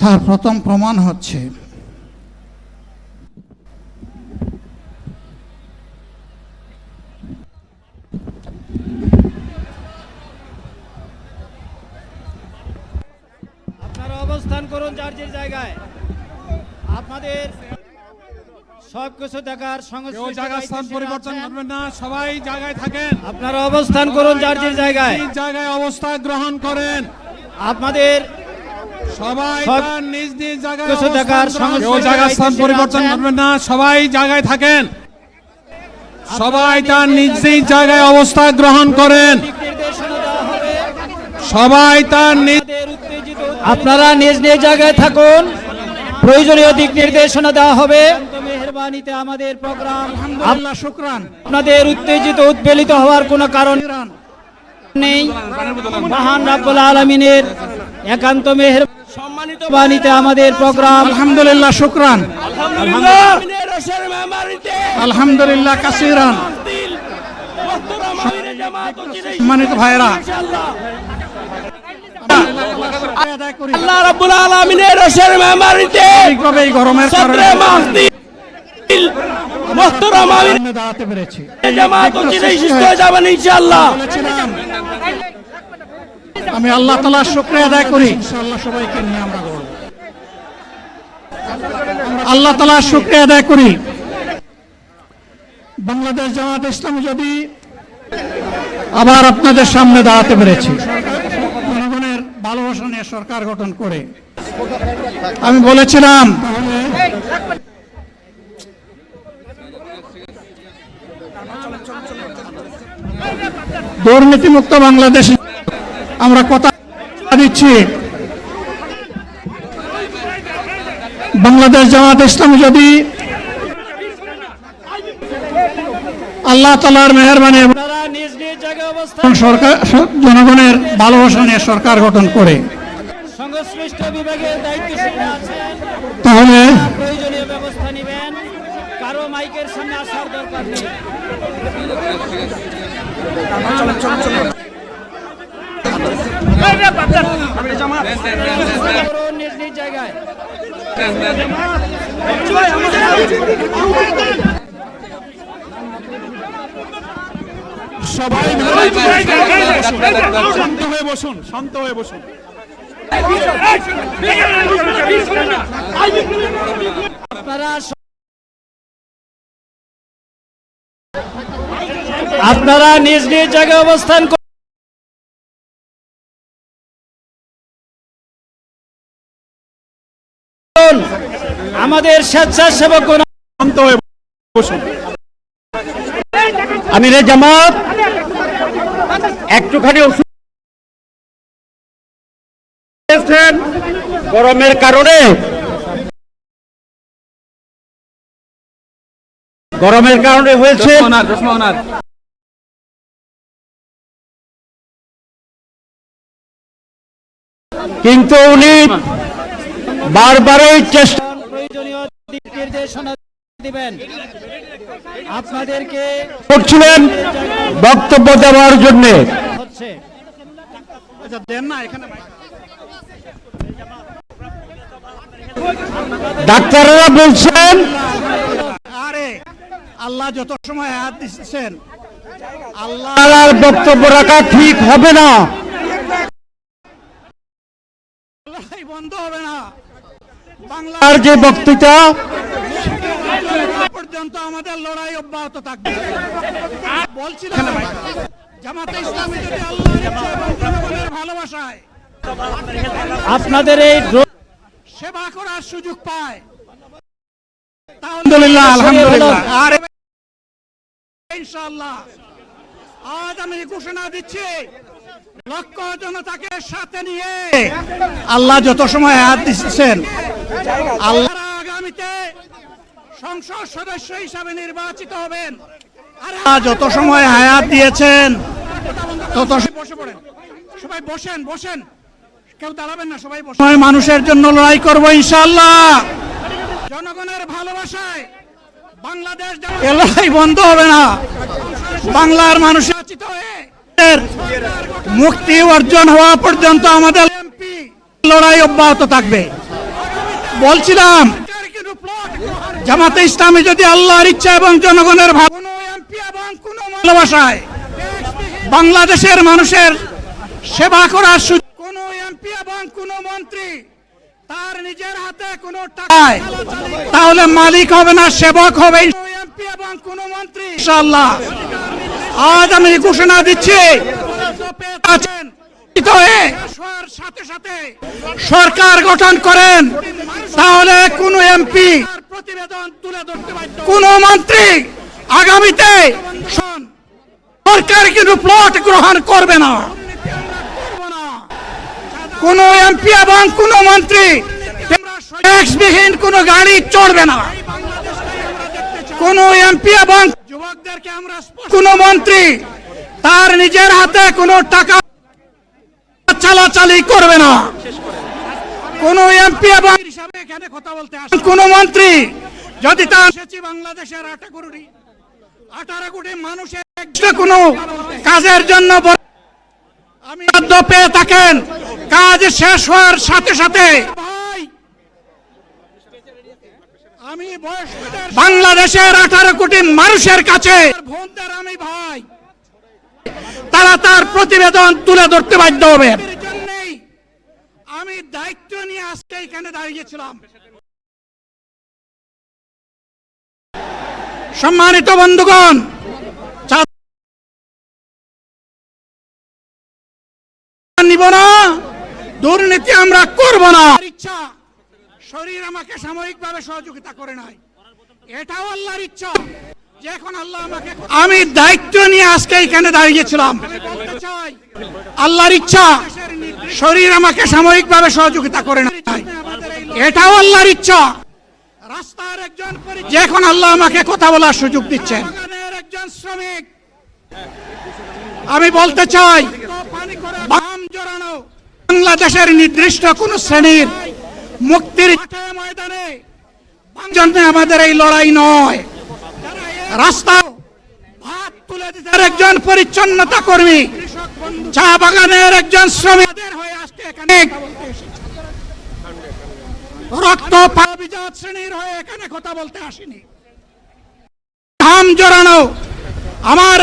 তার প্রথম প্রমাণ হচ্ছে। আপনারা অবস্থান করুন যার যে জায়গায়। আপনাদের সব কিছু দেখার স্থান পরিবর্তন করবেন না সবাই জায়গায় থাকেন। আপনারা অবস্থান করুন যার যে জায়গায়। জায়গায় অবস্থা গ্রহণ করেন। আপনাদের সবাই তার নিজ নিজ জায়গায় কিছু কেউ স্থান পরিবর্তন করবেন না সবাই জায়গায় থাকেন। সবাই তার নিজ নিজ জায়গায় অবস্থা গ্রহণ করেন। সবাই তার নিজ আপনারা নিজ নিজ জায়গায় থাকুন। প্রয়োজনীয় দিক নির্দেশনা দেওয়া হবে। মেহরবানিতে আমাদের প্রোগ্রাম আল্লাহ শুক্রান। আপনাদের উত্তেজিত উদ্বেলিত হওয়ার কোনো কারণ নেই। মহান রাব্বুল আলমিনের একান্ত মেহের সম্মানিত বাণীতে আমাদের প্রোগ্রাম। আলহামদুলিল্লাহ শুক্রান। আলহামদুলিল্লাহ। কাসিরান। সম্মানিত ভাইরা আল্লাহ রাব্বুল আলামিনের রসের মেহমানিতে ঠিকভাবে এই গরমের কারণে মুহতারাম আমির দাঁড়াতে পেরেছি। জামাত চিরেই সুস্থ হয়ে যাবেন ইনশাআল্লাহ। আমি আল্লাহ তালার শুক্রিয়া আদায় করি। ইনশাআল্লাহ সবাইকে নিয়ে আমরা গর্ব আল্লাহ তালার শুক্রিয়া আদায় করি। বাংলাদেশ জামাত ইসলামী যদি আবার আপনাদের সামনে দাঁড়াতে পেরেছি। জনগণের ভালোবাসা নিয়ে সরকার গঠন করে আমি বলেছিলাম দুর্নীতিমুক্ত বাংলাদেশ আমরা কথা দিচ্ছি। বাংলাদেশ জামাত ইসলামী যদি আল্লাহ তালার মেহরবানি সরকার জনগণের ভালোবাসা নিয়ে সরকার গঠন করে। তাহলে মাইকের সামনে আসার দরকার নেই। নিজ নিজ জায়গায়। সবাই শান্ত হয়ে বসুন শান্ত হয়ে বসুন। আপনারা নিজ নিজ জায়গায় অবস্থান আমাদের স্বেচ্ছাসেবক আমিরে জামাত একটুখানি ওষুধ গরমের কারণে। গরমের কারণে হয়েছে। কিন্তু উনি বারবারই চেষ্টা প্রয়োজনীয় দিক নির্দেশনা দিবেন আপনাদেরকে করছিলেন বক্তব্য দেওয়ার জন্যে। হচ্ছে। আচ্ছা, দেন না এখানে ডাক্তাররা বলছেন আরে আল্লাহ যত সময় হাত দিচ্ছেন আল্লাহ আর বক্তব্য রাখা ঠিক হবে না। বন্ধ হবে না। বাংলা আর যে বক্তৃতা পর্যন্ত আমাদের লড়াই অব্যাহত থাকবে। বলছিলাম জামাতে ইসলামী যদি আল্লাহর ইচ্ছা এবং জনগণের ভালোবাসায় আপনাদের এই সেবা করার সুযোগ পায় আলহামদুলিল্লাহ আলহামদুলিল্লাহ। আর ইনশাআল্লাহ আজ আমি ঘোষণা দিচ্ছি লক্ষ জনতাকে সাথে নিয়ে আল্লাহ যত সময় হাত দিচ্ছেন আল্লাহ আগামীতে সংসদ সদস্য হিসাবে নির্বাচিত হবেন। যত সময় হায়াত দিয়েছেন তত বসে পড়েন। সবাই বসেন বসেন। কেউ দাঁড়াবেন না সবাই বসে মানুষের জন্য লড়াই করব ইনশাআল্লাহ। জনগণের ভালোবাসায় বাংলাদেশ লড়াই বন্ধ হবে না। বাংলার মানুষ মুক্তি অর্জন হওয়া পর্যন্ত আমাদের এমপি লড়াই অব্যাহত থাকবে। বলছিলাম, জামাতে ইসলামী যদি আল্লাহর ইচ্ছা এবং জনগণের ভালোবাসায় বাংলাদেশের মানুষের সেবা করার এমপি এবং মন্ত্রী তার নিজের হাতে কোনো তাহলে মালিক হবে না, সেবক হবে। এমপি এবং কোনো মন্ত্রী আজ আমি ঘোষণা দিচ্ছি আছেন সরকার গঠন করেন তাহলে কোন এমপি প্রতিবেদন তুলে ধরতে কোন মন্ত্রী আগামীতে সরকার কিন্তু প্লট গ্রহণ করবে না। কোন এমপি এবং কোন মন্ত্রী ট্যাক্সবিহীন কোন গাড়ি চড়বে না। কোন এমপি এবং যুবকদেরকে আমরা কোন মন্ত্রী তার নিজের হাতে কোনো টাকা চালাচালি করবে না। কোন এমপি এবং এখানে কথা বলতে আসে কোন মন্ত্রী যদি তার এসেছি বাংলাদেশের আটা কোটি আঠারো কোটি মানুষের কোনো কাজের জন্য আমি পেয়ে থাকেন। কাজ শেষ হওয়ার সাথে সাথে আমি বাংলাদেশের আঠারো কোটি মানুষের কাছে আমি ভাই, তারা তার প্রতিবেদন তুলে ধরতে বাধ্য হবে আমি দায়িত্ব এখানে দাঁড়িয়েছিলাম। সম্মানিত বন্ধুগণ নিব না, দুর্নীতি আমরা করব না। ইচ্ছা, শরীর আমাকে সাময়িকভাবে সহযোগিতা করে নাই। এটাও আল্লাহর ইচ্ছা, যে এখন আল্লাহ আমাকে আমি দায়িত্ব নিয়ে আজকে এখানে দাঁড়িয়েছিলাম। আল্লাহর ইচ্ছা, শরীর আমাকে সাময়িকভাবে সহযোগিতা করে নাই। এটাও আল্লাহর ইচ্ছা। রাস্তার একজন যে এখন আল্লাহ আমাকে কথা বলার সুযোগ দিচ্ছেন। একজন শ্রমিক আমি বলতে চাই, বাংলাদেশের নির্দিষ্ট কোন শ্রেণির মুক্তির ময়দানে জন্য আমাদের এই লড়াই নয়। রাস্তা ভাত দিতে একজন পরিচ্ছন্নতা কর্মী। চা বাগানের একজন শ্রমিক। হয়ে আজকে এখানে রক্ত পাবিজাত শ্রেণির হয়ে এখানে কথা বলতে আসিনি। ঘাম জড়ানো আমার